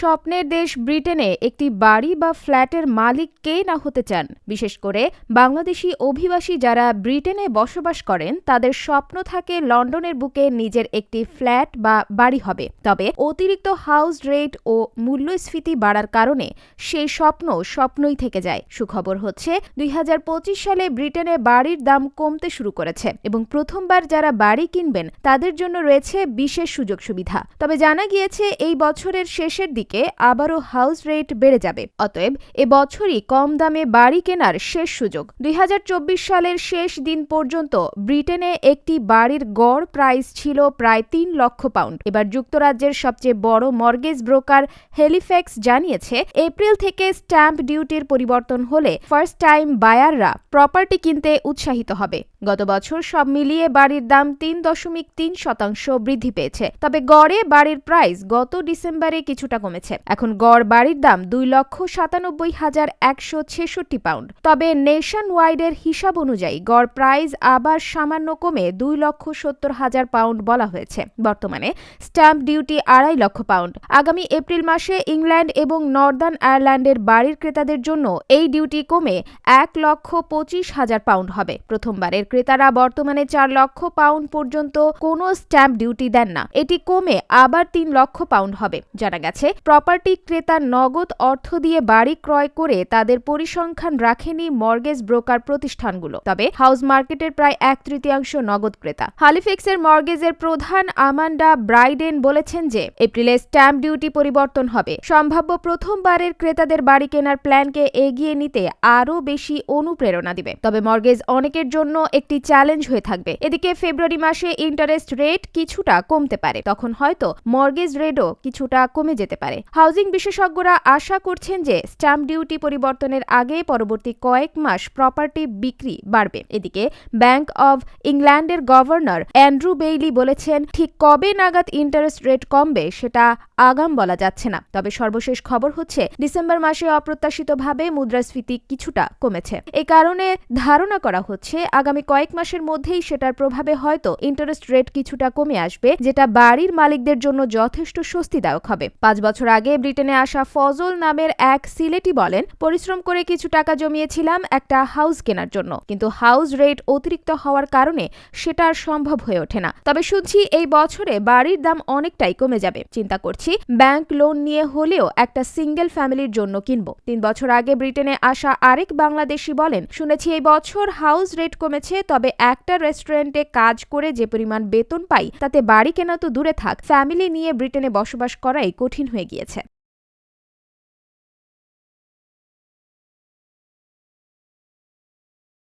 স্বপ্নের দেশ ব্রিটেনে একটি বাড়ি বা ফ্ল্যাটের মালিক কে না হতে চান। বিশেষ করে বাংলাদেশি অভিবাসী যারা ব্রিটেনে বসবাস করেন, তাদের স্বপ্ন থাকে লন্ডনের বুকে নিজের একটি ফ্ল্যাট বা বাড়ি হবে। তবে অতিরিক্ত হাউস রেট ও মূল্যস্ফীতি বাড়ার কারণে সেই স্বপ্ন স্বপ্নই থেকে যায়। সুখবর হচ্ছে, দুই হাজার পঁচিশ সালে ব্রিটেনে বাড়ির দাম কমতে শুরু করেছে এবং প্রথমবার যারা বাড়ি কিনবেন, তাদের জন্য রয়েছে বিশেষ সুযোগ সুবিধা। তবে জানা গিয়েছে, এই বছরের শেষের দিকে আবারও হাউস রেট বেড়ে যাবে। অতএব এ বছরই কম দামে বাড়ি কেনার শেষ সুযোগ। দুই হাজার চব্বিশ সালের শেষ দিন পর্যন্ত ব্রিটেনে একটি বাড়ির গড় প্রাইস ছিল প্রায় তিন লক্ষ পাউন্ড। এবার যুক্তরাজ্যের সবচেয়ে বড় মর্গেজ ব্রোকার হেলিফ্যাক্স জানিয়েছে, এপ্রিল থেকে স্ট্যাম্প ডিউটির পরিবর্তন হলে ফার্স্ট টাইম বায়াররা প্রপার্টি কিনতে উৎসাহিত হবে। গত বছর সব মিলিয়ে বাড়ির দাম তিন দশমিক তিন শতাংশ বৃদ্ধি পেয়েছে। তবে গড়ে বাড়ির প্রাইস গত ডিসেম্বরে কিছুটা কমেছে। এখন গড় বাড়ির দাম দুই লক্ষ সাতানব্বই হাজার একশো ছেষট্টি পাউন্ড। তবে নেশন ওয়াইডের হিসাব অনুযায়ী গড় প্রাইস আবার সামান্য কমে দুই লক্ষ সত্তর হাজার পাউন্ড বলা হয়েছে। বর্তমানে স্ট্যাম্প ডিউটি আড়াই লক্ষ পাউন্ড। আগামী এপ্রিল মাসে ইংল্যান্ড এবং নর্দার্ন আয়ারল্যান্ডের বাড়ির ক্রেতাদের জন্য এই ডিউটি কমে এক লক্ষ পঁচিশ হাজার পাউন্ড হবে। প্রথমবারের ক্রেতারা বর্তমানে চার লক্ষ পাউন্ড পর্যন্ত কোনো স্ট্যাম্প ডিউটি দেন না। এটি কমে আবার তিন লক্ষ পাউন্ড হবে। জানা গেছে প্রপার্টি ক্রেতা নগদ অর্থ দিয়ে বাড়ি ক্রয় করে তাদের পরিসংখ্যান রাখেনি মর্গেজ ব্রোকার প্রতিষ্ঠানগুলো। তবে হাউস মার্কেটের প্রায় এক তৃতীয়াংশ নগদ ক্রেতা। হালিফেক্সের মর্গেজের প্রধান আমান্ডা ব্রাইডেন বলেছেন যে, এপ্রিলে স্ট্যাম্প ডিউটি পরিবর্তন হবে। সম্ভাব্য প্রথমবারের ক্রেতাদের বাড়ি কেনার প্ল্যানকে এগিয়ে নিতে আরও বেশি অনুপ্রেরণা দিবে। তবে মর্গেজ অনেকের জন্য একটি চ্যালেঞ্জ হয়ে থাকবে। এদিকে ফেব্রুয়ারি মাসে ইন্টারেস্ট রেট কিছুটা কমতে পারে। তখন হয়তো মর্গেজ রেটও কিছুটা কমে যেতে পারে। হাউজিং বিশেষজ্ঞরা আশা করছেন যে স্ট্যাম্প ডিউটি পরিবর্তনের আগে পরবর্তী কয়েক মাস প্রপার্টি বিক্রি বাড়বে। এদিকে ব্যাংক অব ইংল্যান্ডের গভর্নর অ্যান্ড্রু বেইলি বলেছেন, ঠিক কবে নাগাদ ইন্টারেস্ট রেট কমবে সেটা আগাম বলা যাচ্ছে না। তবে সর্বশেষ খবর হচ্ছে, ডিসেম্বর মাসে অপ্রত্যাশিতভাবে মুদ্রাস্ফীতি কিছুটা কমেছে। এ কারণে ধারণা করা হচ্ছে, আগামী কয়েক মাসের মধ্যেই সেটার প্রভাবে হয়তো ইন্টারেস্ট রেট কিছুটা কমে আসবে, যেটা বাড়ির মালিকদের জন্য যথেষ্ট স্বস্তিদায়ক হবে। পাঁচ বছর আগে ব্রিটেনে আসা ফজল নামের এক সিলেটি বলেন, পরিশ্রম করে কিছু টাকা জমিয়েছিলাম একটা হাউস কেনার জন্য। কিন্তু হাউস রেট অতিরিক্ত হওয়ার কারণে সেটা আর সম্ভব হয়ে ওঠে না। তবে শুনছি এই বছরে বাড়ির দাম অনেকটাই কমে যাবে। চিন্তা করছি, ব্যাংক লোন নিয়ে হলেও একটা সিঙ্গেল ফ্যামিলির জন্য কিনবো। তিন বছর আগে ব্রিটেনে আসা আরেক বাংলাদেশি বলেন, শুনেছি এই বছর হাউস রেট কমেছে, তবে একটা রেস্টুরেন্টে কাজ করে যে পরিমাণ বেতন পাই, তাতে বাড়ি কেনা তো দূরে থাক। ফ্যামিলি নিয়ে ব্রিটেনে বসবাস করাই কঠিন হয়ে গিয়েছে